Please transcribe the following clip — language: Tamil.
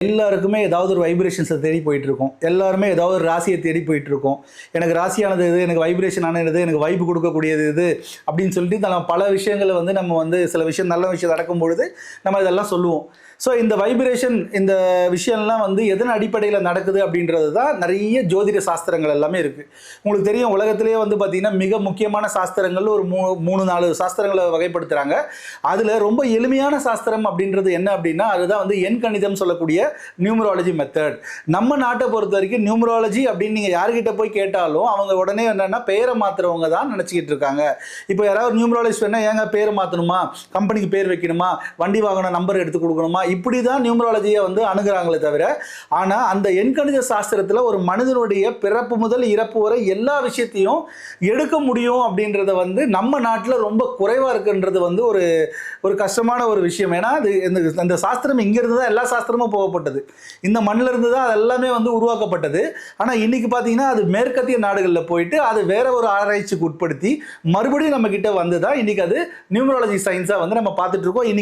எல்லாருக்குமே ஏதாவது ஒரு வைப்ரேஷன்ஸை தேடி போயிட்டு இருக்கோம் எல்லாருமே ஏதாவது ஒரு ராசியை தேடி போயிட்டு இருக்கோம் எனக்கு ராசியானது இது எனக்கு வைப்ரேஷன் ஆனது எனக்கு வைப்பு கொடுக்கக்கூடியது இது அப்படின்னு சொல்லிட்டு நம்ம பல விஷயங்களை வந்து நம்ம வந்து சில விஷயம் நல்ல விஷயம் நடக்கும் பொழுது நம்ம இதெல்லாம் சொல்லுவோம். ஸோ இந்த வைப்ரேஷன் இந்த விஷயம்லாம் வந்து எதன் அடிப்படையில் நடக்குது அப்படின்றது தான் நிறைய ஜோதிட சாஸ்திரங்கள் எல்லாமே இருக்குது உங்களுக்கு தெரியும் உலகத்திலேயே வந்து பார்த்திங்கன்னா மிக முக்கியமான சாஸ்திரங்கள் ஒரு மூணு மூணு நாலு சாஸ்திரங்களை வகைப்படுத்துகிறாங்க அதில் ரொம்ப எளிமையான சாஸ்திரம் அப்படின்றது என்ன அப்படின்னா அதுதான் வந்து எண் கணிதம் சொல்லக்கூடிய நியூமராலஜி மெத்தட் நம்ம நாட்டை பொறுத்த வரைக்கும் நியூமராலஜி அப்படின்னு நீங்கள் யார்கிட்ட போய் கேட்டாலும் அவங்க உடனே என்னென்னா பெயரை மாற்றுறவங்க தான் நினச்சிக்கிட்டு இருக்காங்க. இப்போ யாராவது நியூமராலஜிஸ்ட் வேணால் ஏங்க பேர் மாற்றணுமா கம்பெனிக்கு பேர் வைக்கணுமா? வண்டி வாகனம் நம்பர் எடுத்து கொடுக்கணுமா? இப்படி தான் நியூமராலஜியை வந்து அணுகிறாங்களே தவிர ஆனால் அந்த எண்கணித சாஸ்திரத்தில் ஒரு மனிதனுடைய பிறப்பு முதல் இறப்பு வரை எல்லா விஷயத்தையும் எடுக்க முடியும் அப்படின்றத வந்து நம்ம நாட்டில் ரொம்ப குறைவாக இருக்குன்றது வந்து ஒரு ஒரு கஷ்டமான ஒரு விஷயம். ஏன்னா அது இந்த அந்த சாஸ்திரம் இங்கிருந்து தான் எல்லா சாஸ்திரமும் உருவாக்கப்பட்டது. இந்த மண்ணில் இருந்து தான் அது எல்லாமே வந்து உருவாக்கப்பட்டது. ஆனால் இன்னைக்கு பார்த்தீங்கன்னா அது மேற்கத்திய நாடுகளில் போயிட்டு அது வேற ஒரு ஆராய்ச்சிக்கு உட்படுத்தி மறுபடியும் நம்ம கிட்ட வந்து தான் இன்னைக்கு அது நியூமராலஜி சயின்ஸாக வந்து நம்ம பார்த்துட்டு இருக்கோம். இன்னைக்கு